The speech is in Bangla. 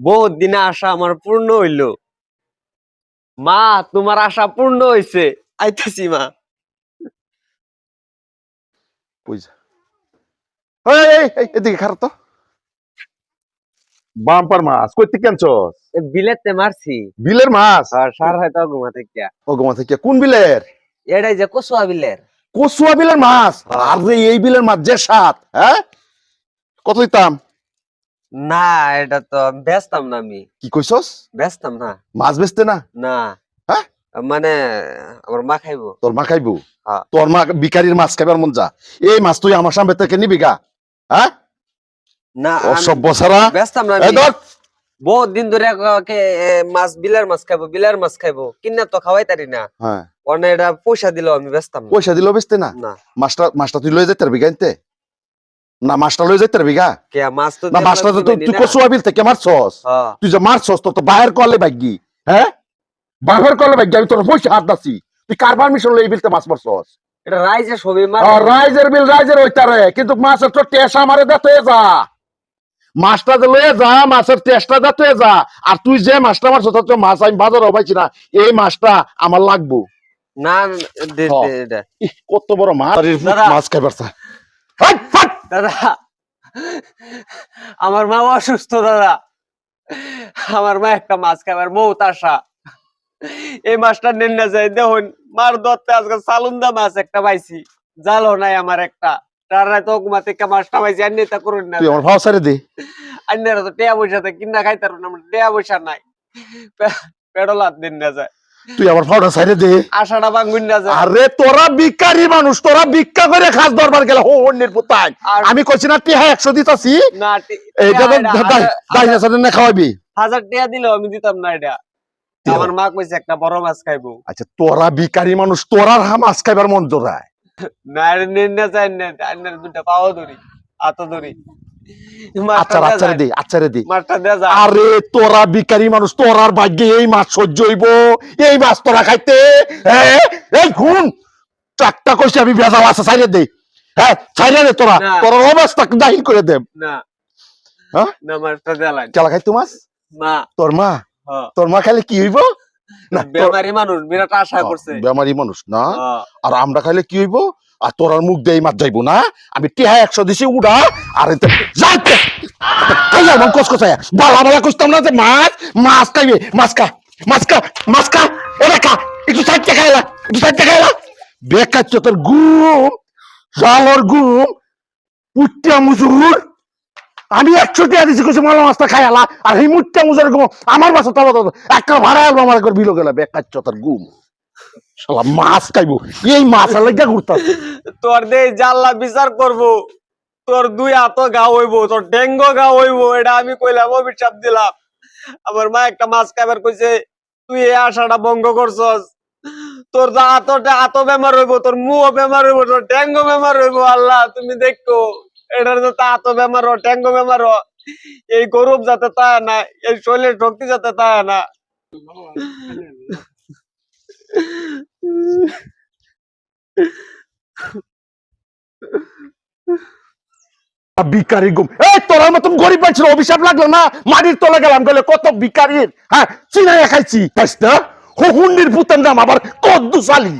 বহুত দিনে আশা আমার পূর্ণ হইল। মা তোমার আশা পূর্ণ হইছে। আইতেছি মা। বুঝা। এই এই, এই এদিকে খারাপ তো। বাম্পার মাছ কই থেকে আনছস? বিলেতে মারছি। বিলের মাছ? আর সার হয়তো থেকে। ও গোমা থেকে কোন বিলের? এটাই যে কসুয়া বিলের। কসুয়া বিলের মাছ। আর এই বিলের মাছ যে সাত হ্যাঁ? কত দিতাম না এটা তো বেচতাম না আমি। কি কইছস? বেচতাম না। মাছ বেচতে না? না। হ্যাঁ? মানে আমার মা খাইবো। তোর মা খাইবো? হ্যাঁ। তোর মা বিকারির মাছ খাইবার মন যা। এই মাছ তুই আমার সামনে থেকে নিবি গা। হ্যাঁ? না অসভ্য সারা। বেচতাম না বহুত দিন ধরে মাছ বিলের মাছ খাইবো বিলের মাছ খাইবো। কিনা তো খাওয়াই তারি না। হ্যাঁ। এটা পয়সা দিলেও আমি বেচতাম পয়সা দিলেও বেচতে না? না। মাছটা মাছটা তুই লয়ে যেতে পারবি গাইতে না মাছটা লয়ে যেতে পারবি গা কে মাছ তো না মাছটা তো তুই কসুয়া বিল থেকে মারছস। তুই যে মারছস তো তো বাহির করলে ভাগ্যি হ্যাঁ বাহির করলে ভাগ্যি আমি তোর পয়সা হাত দাসি তুই কার পারমিশন লই বিলতে মাছ মারছস এটা সবই মার রাইজের বিল রাইজের কিন্তু মাছের তো টেস্ট আমারে দিতে যা। মাছটা যে লয়ে যা মাছের টেস্টটা দিতে যা। আর তুই যে মাছটা মারছস তো মাছ আমি বাজারে পাইছি না। এই মাছটা আমার লাগবো। না কত বড় মাছ। মাছ খাইবার। দাদা আমার মা অসুস্থ দাদা। আমার মা একটা মাছ খাবার বহুত আশা এই মাছটা নেন না যায় দেখুন মার দত্তে আজকে সালুন্দা মাছ একটা পাইছি। জালো নাই আমার একটা। তার রাত ওকুমা থেকে মাছটা পাইছি আন্নি তা করুন না। তুই আমার ভাও সারে দে। আন্নারা তো টেয়া পয়সা তো কিনা খাইতার না টেয়া পয়সা নাই। পে- পেডলাত দিন না যায় তুই আমার ভাওটা সাইরে দে। আশাটা বাঙ্গুন না যায় আরে তোরা ভিক্ষারি মানুষ তোরা ভিক্ষা করে খাস দরবার গেলে। হো অন্যের পুতাই আমি কইছি না টিহা একশো দিতাছি। না এইটা দাইনা সাথে না খাওয়াবি? হাজার টাকা দিলেও আমি দিতাম না এটা। আমার মা কইছে একটা বড় মাছ খাইবো। আচ্ছা তোরা ভিখারি মানুষ তোরার হা মাছ খাইবার মন জোড়ায়। না নিন না চাই না দুটা পাওয়া ধরি আতো ধরি। আচ্ছা আচ্ছা রে দে দে আরে তোরা ভিখারি মানুষ তোরার ভাগ্যে এই মাছ সহ্য হইব। এই মাছ তোরা খাইতে হ্যাঁ? এই খুন চারটা কইছি আমি ভেজাল আছে সাইরে হ্যাঁ সাইরে দে তোরা। তোর অবস্থা দাহিল করে দে। না। হ্যাঁ? না মাছটা দেয়া লাগে। খাইতো মাছ? মা। তোর মা। তোর মা খাইলে কি হইব? না বেমারি মানুষ বিরাট আশা করছে। বেমারি মানুষ না। আর আমরা খাইলে কি হইব? আর তোরার মুখ দিয়ে এই মাছ যাইবো না? আমি টিহা একশো দিছি, উড়া, আর যাইতে খাইয়া মন কস কসায় বালা বালা কইতাম না যে মাছ মাছ খাইবে, মাছ খা মাছ খা মাছ খা ওরে খা, একটু সাইডটা খাইলা, একটু সাইডটা খাইলা। বেকার তোর গুম জালর গুম পুট্টা মুজুর। আমি একশো টাকা দিছি, কইছি মালা মাছটা খাইলা আর এই মুট্টা মুজুর গুম আমার বাসা তাও একটা ভাড়া আমার একবার বিলো গেলা, বেকার তোর গুম শালা, মাছ খাইবো। এই মাছ লাগা ঘুরতাম। তোর দে জাল্লা বিচার করব। তোর দুই হাত গা হইব, তোর ডেঙ্গ গা হইব, এটা আমি কইলাম অভিশাপ দিলাম। আমার মা একটা মাছ খাবার কইছে, তুই এই আশাটা ভঙ্গ করছস। তোর যা হাতটা হাত বেমার হইব, তোর মুহ বেমার হইব, তোর ডেঙ্গ বেমার হইব, আল্লাহ, তুমি দেখো, এটার তো হাত বেমার হ, ডেঙ্গ বেমার হ। এই গরব যাতে তা না, এই শরীরের শক্তি যাতে তা না। ভিকারি গুম এই তোরা মতন গরিব পাইছিল অভিশাপ লাগল না? মাটির তলা গেলাম, গেলে কত ভিকারির? হ্যাঁ চিনাই খাইছি। তাইস না? হুন্ডির পুতের নাম আবার কদ্দু সালি